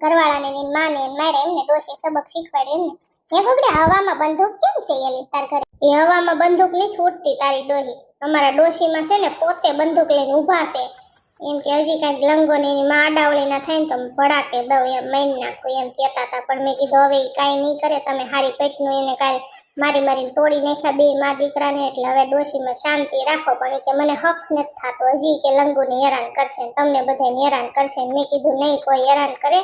ઘરવાળાને ને માને મારે એમને ડોશી સબક શીખવાડે એમને. હે ગોગડે હવામાં બંદૂક કેમ છે એલી તાર ઘરે? એ હવામાં બંદૂક નહીં છૂટતી તારી ડોહી. અમારા ડોશીમાં છે ને પોતે બંદૂક લઈને ઊભા છે. એમ કે હજી કાંઈક લંગો ને એની માં અડાવળી ના થાય ને તો ભડાકે દઉં એમ મારી નાખું એમ કહેતા હતા. પણ મેં કીધું, હવે એ કાંઈ નહીં કરે, તમે હારી પેટનું એને કાંઈ મારી મારીને તોડી નાખ્યા બે મા દીકરાને. એટલે હવે ડોશીમાં શાંતિ રાખો પણ કે મને હક નથી થતો. હજી કે લંગુને હેરાન કરશે તમને બધાને હેરાન કરશે મેં કીધું, નહીં, કોઈ હેરાન કરે.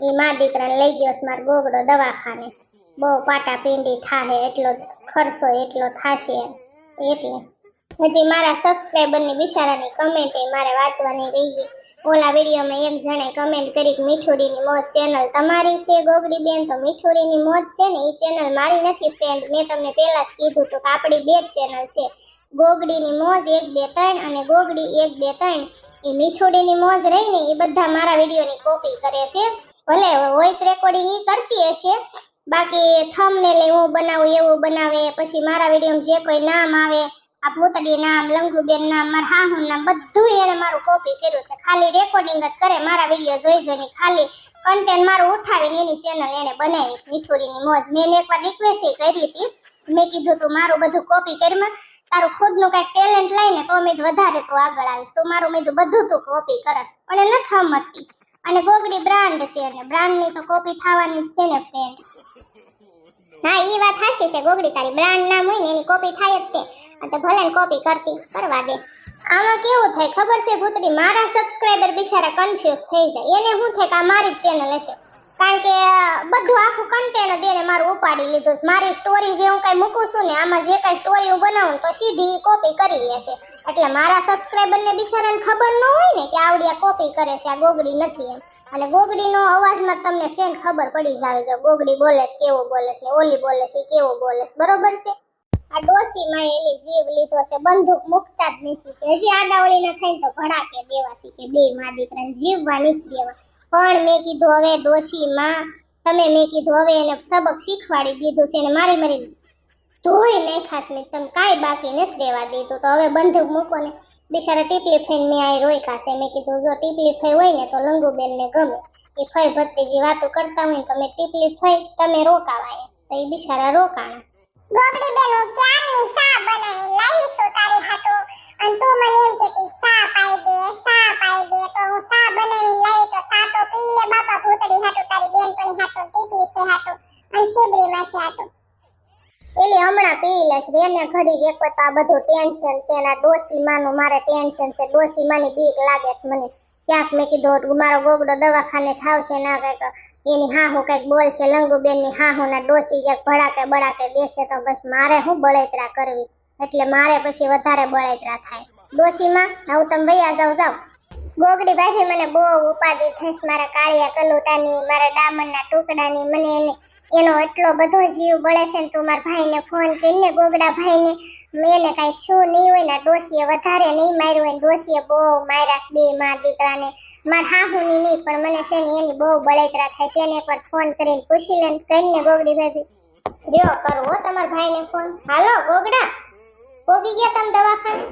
ઈ માં દીકરાને લઈ ગયો મારો ગોગડો દવાખાને. બહુ પાટા પીંડી થાહે, એટલો ખર્ચો એટલો થાશે એટલે હજી મારા સબસ્ક્રાઈબરની બિચારાની કમેન્ટ એ મારે વાંચવાની રહી ગઈ. ઓલા વિડીયોમાં એક જણે કમેન્ટ કરી કે મીઠુડીની મોજ ચેનલ તમારી છે, ગોગડી બેન? તો મીઠુડીની મોજ છે ને એ ચેનલ મારી નથી ફ્રેન્ડ મેં તમને પહેલા જ કીધું હતું કે આપણી બે જ ચેનલ છે. ગોગડીની મોજ એક, બે, ત્રણ અને ગોગડી એક, બે, ત્રણ. એ મીઠુડીની મોજ રહી ને એ બધા મારા વિડીયોની કોપી કરે છે. ભલે વોઇસ રેકોર્ડિંગ ઈ કરતી હશે. બાકી થંબનેલ હું બનાવું એવું બનાવે, પછી મારા વિડીયોમાં જે કોઈ નામ આવે, આ ભૂતડી નામ, લંગુબેન નામ, મારા હાહુ નામ બધું એને મારું કોપી કર્યું છે. ખાલી રેકોર્ડિંગ જ કરે, મારા વીડિયો જોઈ જોઈને ખાલી કન્ટેન્ટ મારું ઉઠાવીને એની ચેનલ એને બનાવી છે મીઠુડીની મોજ. મેં એકવાર રિક્વેસ્ટ કરી હતી. મેં કીધું, તું મારું બધું કોપી કરમાં તારું ખુદનું કાંઈક ટેલેન્ટ લઈને તો મેં વધારે તું આગળ આવીશ. તું મારું મેં બધું તું કોપી કરસ. પણ એને નથી સમજતી અને ગોગડી બ્રાન્ડ છે એટલે બ્રાન્ડની તો કોપી થવાની જ છે ને ફ્રેન્ડ હા, ઈ વાત હાશી છે, ગોગડી તારી બ્રાન્ડ નામ હોય ને, એની કોપી થાય જ તે. આ ભલે કોપી કરતી કરવા દે. આમાં કેવું થાય, ખબર છે, ભૂતડી, મારા સબસ્ક્રાઇબર બિચારા કન્ફ્યુઝ થઈ જાય. એને શું થાય કે આ મારી જ ચેનલ હશે? કારણ કે બધું આખું કન્ટેન્ટ દેને મારું ઉપાડી લીધું. મારી સ્ટોરી જે હું કઈ મૂકું છું ને, આમાં જે કઈ સ્ટોરી હું બનાવું તો સીધી કોપી કરી લેશે એટલે મારા સબસ્ક્રાઇબર ને બિચારાને ખબર ન હોય ને કે આવડી આ કોપી કરે છે, આ ગોગડી નથી એમ. અને ગોગડીનો અવાજમાં તમને ફ્રેન્ડ ખબર પડી જાવે કે ગોગડી બોલે છે, કેવો બોલે છે ઓલી બોલે છે કેવો બોલે છે. બરોબર છે? આ ડોશીમાં એલી જીવ લીધો છે, બંદૂક મુકતા જ નથી. કે હજી આડાવળીના થઈને તો ભડાકે દેવા છે કે બે મા દીકરાને જીવવા નથી દેવા. પણ મેં કીધું, હવે ડોશીમાં તમે મેં કીધું, હવે એને સબક શીખવાડી દીધું છે અને મારી મારી ધોઈ નાખાશ મેં તમે કાંઈ બાકી નથી રહેવા દીધું. તો હવે બંદૂક મૂકો ને બિચારા ટીપલી ફઈને મેં આ રોઈ છે. મેં કીધું, જો ટીપલી ફઈ હોય ને તો લંગુબેનને ગમે. એ ફઈ ભત્રીજી વાતો કરતા હોય ને તમે મેં ટીપલી ફઈ તમે રોકાવા એમ તો એ બિચારા રોકાણા. ગોગડી બેનો ક્યારની સા બનાવી? લાવી તારી હાટુ અને તું મને એમ કહેતી સા પાઈ દે સા પાઈ દે તો હું સા બનાવી લાવી તો સા તો પી લે બાપા ભૂતડી હાટુ તારી બેનપણી હાટુ ટીપી છે હાટુ અને શિબરી માસી હાટુ એલી હમણાં પી લેશ એને ઘડી એક તો આ બધું ટેન્શન છે એના ડોશી માનું મારે ટેન્શન છે. ડોશી માની બીક લાગે છે મને. ક્યાંક મેં કીધું મારો ગોગડો દવાખાને થાવશે ના કંઈક. એની હાહુ કંઈક બોલશે લંગુબેનની હાહુ ના ડોશી ક્યાંક ભડાકે બળાકે દેશે તો બસ મારે શું બળેતરા કરવી? એટલે મારે પછી વધારે બળેતરા થાય. ડોશીમાં હવે તમે ભૈયા જાવ જાવ ગોગડી ભાભી મને બહુ ઉપાધિ થઈશ મારા કાળિયા કલુટાની, મારા ડામરના ટુકડાની, મને એને એનો એટલો બધો જીવ બળે છે ને તું મારા ભાઈને ફોન કરીને, ગોગડા ભાઈને એને કાંઈ છું નહીં હોય ને ડોશીએ વધારે નહીં માર્યું હોય ડોશીએ બહુ માર્યા બે માં દીકરાને. મારા હાહુની નહીં, પણ મને છે ને એની બહુ બળેતરા થાય છે. એને એકવાર ફોન કરીને પૂછી લે કહીને ગોગડી ભાભી, રહ્યો કરવો તમારા ભાઈને ફોન હાલો, ગોગડા પોગી ગયા તમે દવાખાને?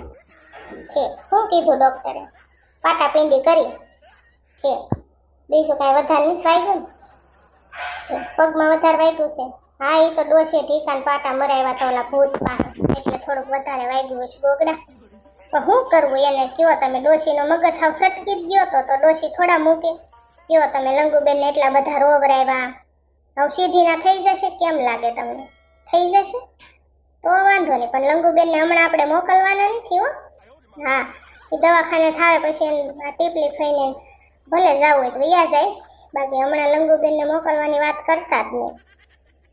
છે શું કીધું ડોક્ટરે પાટા પિંડી કરી. છે બીજું કાંઈ વધારે નહીં ખાઈ ને? પગમાં વધારે વાગ્યું છે. હા એ તો ડોસે ઠીકાન પાટા મરાવ્યા તો ઓલા ભૂત પાસે એટલે થોડુંક વધારે વાગ્યું છે ગોગડા. પણ શું કરવું એને? કયો તમે ડોશીનો મગજ હાવ ફટકી જ ગયો તો તો ડોસી થોડા મૂકે. કયો તમે લંગુબેન ને એટલા બધા રોવરાવ્યા હવે સીધી ના થઈ જશે? કેમ લાગે તમને? થઈ જશે? તો વાંધો નહીં, પણ લંગુબેન ને હમણાં આપણે મોકલવાના નથી હો. હા એ દવાખાને થાવે પછી એમ ટીપલી ખાઈને ભલે જાવું હોય તો વ્યા જાય. બાકી હમણાં લંગુબેનને મોકલવાની વાત કરતા જ નહીં.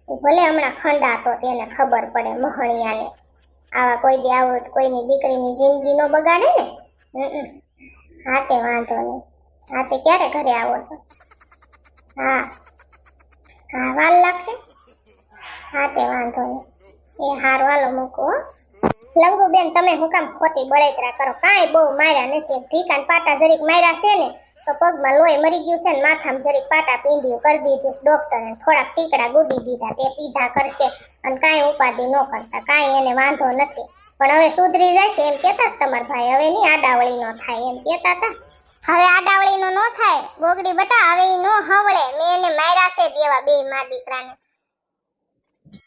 ભલે હમણાં ખંડાતો તેને ખબર પડે મહણિયાને. આવા કોઈ દી આવો કોઈની દીકરીની જિંદગી નો બગાડે ને? હા તે વાંધો નહીં. હા તે ક્યારે ઘરે આવો છો? હા. હા, વાલ લાગશે? હા તે વાંધો નહીં. એ હાર વાલો મૂકો. લંગુબેન, તમે હું કામ ખોટી બળેતરા કરો? કાંઈ બહુ માર્યા નથી. ઠીકાન પાટા જરીક માર્યા છે ને? તો પગમાં લોહી મરી ગયું છે ને માથામાં જરીક પાટા પીંડ્યું કરી દીધું ડોક્ટરે થોડાક ટીકડા ગુડી દીધા તે પીધા કરશે અને કાંઈ ઉપાધિ ન કરતા કાંઈ એને વાંધો નથી. પણ હવે સુધરી જશે એમ કહેતા તમારા ભાઈ હવે નહીં આડાવળી નો થાય એમ કહેતા હતા. હવે આડાવળી નો ન થાય? ગોગડી બટા હવે ઈ નો હવળે. મેં એને માર્યા છે દેવા બે મા દીકરાને.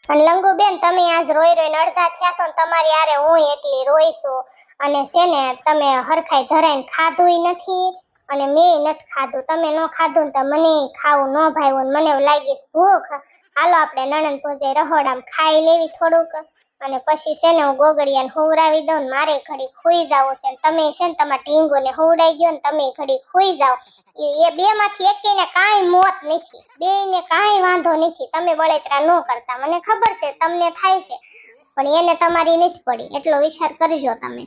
અને લંગુબેન તમે આજ રોઈ રોઈને અડધા થયા છો તમારી આરે હું એટલી રોઈશું અને છે ને તમે હરખાઈ ધરાઈને ખાધુંય નથી. અને મેં નથી ખાધું. તમે ન ખાધું ને તો મને ખાવું ન ભાવ્યું મને એવું લાગી ભૂખ. હાલો આપણે નણંદ પૂજે રહોડામાં ખાઈ લેવી થોડુંક. અને પછી છે ને હું ગોગડિયાને હોવરાવી દઉં ને મારે ઘડી ખુઈ જાવ છે ને તમે છે ને તમારા ઢીંગોને હોવડાઈ ગયો ને તમે ઘડી ખુઈ જાઓ. એ બે માંથી એકેયને કાંઈ મોત નથી. બે ને કાંઈ વાંધો નથી. તમે બળેતરા ન કરતા. મને ખબર છે, તમને થાય છે. પણ એને તમારી નથી પડી. એટલો વિચાર કરજો તમે.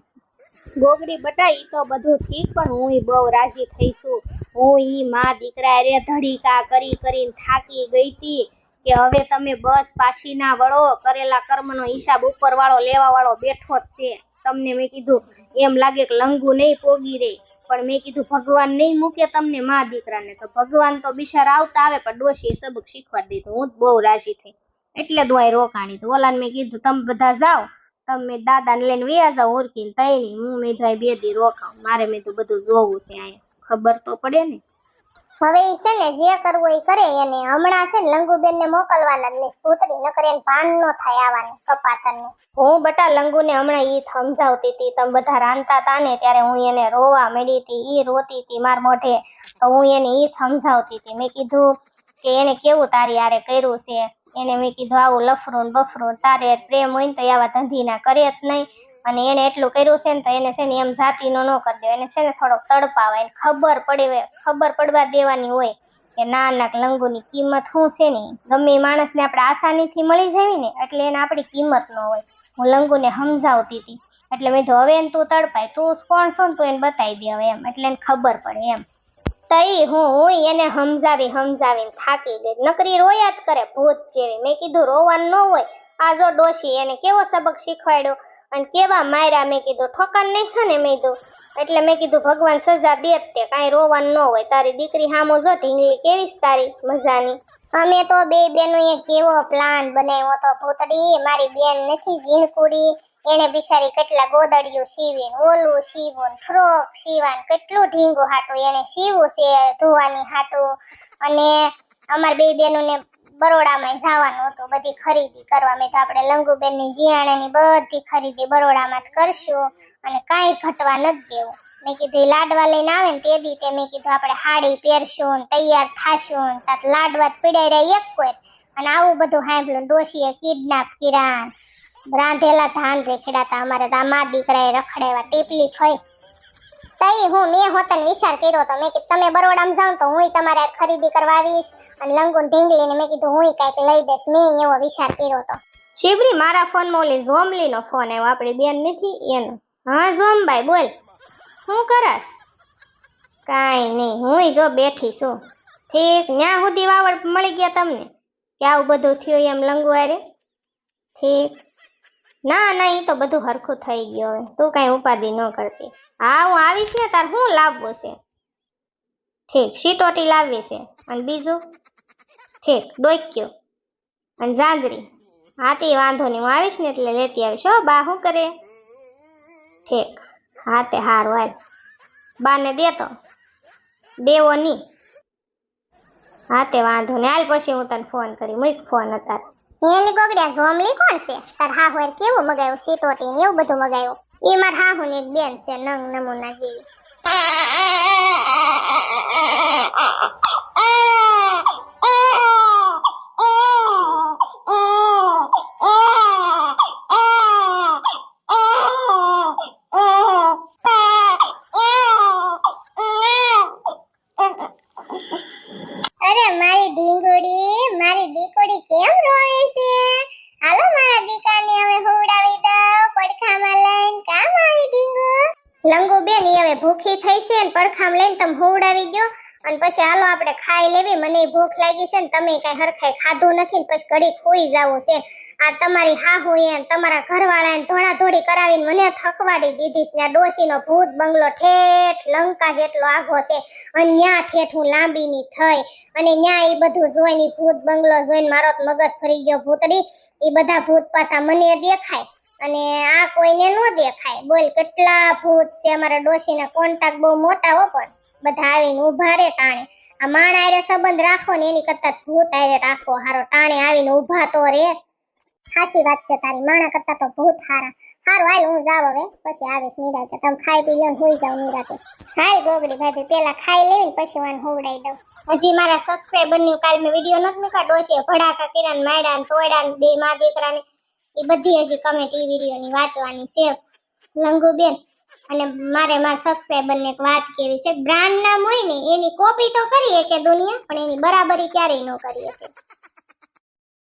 ગોગડી બટાઈ તો બધું ઠીક, પણ હું બહુ રાજી થઈ છું. હું ઈ માં દીકરા રે ધડીકા કરી કરીને થાકી ગઈ હતી કે હવે તમે બસ પાછી ના વળો. કરેલા કર્મનો હિસાબ ઉપર વાળો લેવા વાળો બેઠો જ છે. તમને મેં કીધું, એમ લાગે કે લંગુ નહીં પોગી રે. પણ મેં કીધું, ભગવાન નહીં મૂકે તમને માં દીકરાને. તો ભગવાન તો બિચારા આવતા આવે, પણ ડોશીએ સબક શીખવાડી દીધું. હું જ બહુ રાજી થઈ. એટલે જ રોકાણી. તો ઓલાને મેં કીધું, તમે બધા જાઓ. તમે દાદાને લઈને વ્યા જાઓ ઓરકીને તઈ હું મેં ભાઈ બે દી રોકાવ મારે મેં તો બધું જોવું છે અહીંયા. ખબર તો પડે ને. હવે એ છે ને જે કરવું એ કરે. એને હમણાં છે ને લંગુબેન ને મોકલવાના જ નહીં પૂતળી નકર એને ભાન ન થાય આવવાનું કપાતરને. હું બટા લંગુને હમણાં એ સમજાવતી હતી. તમે બધા રાંધતા હતા ને ત્યારે હું એને રોવા મળી હતી. એ રોતી હતી માર મોઢે. તો હું એને એ સમજાવતી હતી. મેં કીધું કે એને કેવું તારી હારે કર્યું છે? એને મેં કીધું, આવું લફરું ને બફરું તારે પ્રેમ હોય ને તો આવા ધંધી ના કરે જ નહીં. અને એને એટલું કર્યું છે ને તો એને છે ને એમ જાતિનો ન કરી દે એને છે ને થોડોક તડપાવે, એને ખબર પડે ખબર પડવા દેવાની હોય કે ના ના લંગુની કિંમત શું છે ને? ગમે માણસને આપણે આસાનીથી મળી જાય ને, એટલે એને આપણી કિંમત ન હોય. હું લંગુને સમજાવતી હતી. એટલે મેં કીધું, હવે એને તું તડપાય, તું કોણ છો ને તું એને બતાવી દે હવે એમ. એટલે એને ખબર પડે એમ. તઈ હું હું એને સમજાવી સમજાવીને થાકી ગઈ. નકરી રોયા જ કરે, ભૂત જેવી. મેં કીધું રોવાનું ન હોય. આ જો ડોશી એને કેવો સબક શીખવાડ્યો? અને કેવા માર્યા? મેં કીધું ઠોકાન નહીં ખાને મેં કીધું. એટલે મેં કીધું, ભગવાન સજા દે જ તે, કાંઈ રોવાનું ન હોય. તારી દીકરી હામો જો ઢીંગલી કેવી તારી મજાની? અમે તો બે એ કેવો પ્લાન બનાવ્યો તો ભૂતડી? મારી બેન નથી ઝીણકુડી. એને બિચારી કેટલા ગોદડીઓ સીવીને, ઓલું સીવું ફ્રોક સીવાન, કેટલું ઢીંગું હાટું એને સીવું છે, ધોવાની હાટું. અને અમાર બે બેનોને બરોડામાં જવાનું હતું, બધી ખરીદી કરવા. મેં તો આપણે લંગુબેનની જીયાણાની બધી ખરીદી બરોડામાં જ કરશું અને કાંઈ ઘટવા નથી દેવું. મેં કીધું લાડવા લઈને આવે ને તે દી તે. મેં કીધું, આપણે હાડી પહેરશું તૈયાર થાશું તાત લાડવા પીડાઈ રહ્યા એક કોઈ અને આવું બધું સાંભળ્યું ડોશીએ કિડનેપ કર્યા. રાંધેલા ધાન રેખડાતા, અમારે તો આ મા દીકરાએ રખડેવા ટીપલી ફઈ તઈ હું મેં હોતન વિચાર કર્યો તો મેં કીધું, તમે બરોડામાં જાવ તો હું તમારે ખરીદી કરવા આવીશ અને લંગુન ઢીંગલીને મેં કીધું હું કાંઈક લઈ દઈશ. મેં એવો વિચાર કર્યો તો. શિબરી મારા ફોનમાં ઓલી ઝોમલીનો ફોન આવ્યો, આપણી બેન નથી એનો. હા ઝોમભાઈ બોલ. શું કરસ કાંઈ નહીં હું જો બેઠી છું. ઠીક, ન્યા સુધી વાવડ મળી ગયા તમને? કે આવું બધું થયું એમ લંગુ આરે ઠીક. ના ના એ તો બધું હરખું થઈ ગયું હવે. તું કાંઈ ઉપાધિ ન કરતી. હા, હું આવીશ ને, તાર શું લાવવું છે? ઠીક, શીટોટી લાવવી છે. અને બીજું? ઠીક, ડોક્યો. અને જાંજરી હા, તે વાંધો નહીં, હું આવીશ ને એટલે લેતી આવીશ. હો, બા શું કરે? ઠીક. હા, તે હારું, હાલ. બાને દેતો દેવો નહીં હા, તે વાંધો નહીં. હાલ પછી હું તને ફોન કરી, મૂક ફોન અત્યારે. એલી ગોગડ્યા ઝોમલી કોણ છે? તાર હાહુ કેવું કેવું મગાવ્યું સીટોટી ને એવું બધું મગાવ્યું એ માર હાહુ ની બેન છે, નંગ નમૂના જેવી. મારી ઢીંગુડી મારી દીકુડી કેમ રોવે છે? હાલો મારા દીકાને હવે હુવડાવી દઉં, પડખામાં લઈને કામ આવી ઢીંગુ? લંગુ બેન હવે ભૂખી થઈ છે ને પડખામ લઈને તમે હુવડાવી ગયો અને પછી હાલો આપણે ખાઈ લેવી. મને ભૂખ લાગી છે ને તમે કઈ હરખાઈ ખાધું નથી ને પછી ઘડી ખોઈ જાવું છે. આ તમારી હાહુ એમ તમારા ઘરવાળાને ધોળા ધોળી કરાવીને મને થકવાડી દીધી છે ને આ ડોશીનો ભૂત બંગલો ઠેઠ લંકા જેટલો આઘો છે. અને ન્યા ઠેઠ હું લાંબીની થઈ. અને ન્યા એ બધું જોઈને ભૂત બંગલો જોઈને મારો મગજ ફરી ગયો ભૂતડી. એ બધા ભૂત પાછા મને દેખાય. અને આ કોઈને ન દેખાય. બોલ, કેટલા ભૂત છે અમારા ડોશીના? કોન્ટાક્ટ બહુ મોટા હો પણ. બધા આવીને ઊભા રે ટાણે આ માણ આરે સંબંધ રાખો ને એની કરતા ભૂત આરે રાખો. હારો ટાણે આવીને ઊભા તો રે. સાચી વાત છે તારી. માણા કરતા તો ભૂત હારા. હારું, હાલ હું જાવ હવે. પછી આવીશ નિરાતે. તમે ખાઈ પી લો ને હોઈ જાવ નિરાતે. હાય ગોગડી ભાભી, પેલા ખાઈ લેવી પછી વાન હોવડાઈ દઉં. હજી મારા સબસ્ક્રાઈબરની કાલ મેં વીડિયો નથી મૂકા ડોશીએ ભડાકા કર્યા ને માયડા ને તોયડા ને બે માં દીકરાને. એ બધી હજી કમેન્ટ વીડિયો ની વાંચવાની છે. લંગુબેન અને મારે મારા સબસ્ક્રાઈબરને એક વાત કેવી છે, બ્રાન્ડ નામ હોય ને, એની કોપી તો કરી કે દુનિયા, પણ એની બરાબરી ક્યારેય ન કરી શકે.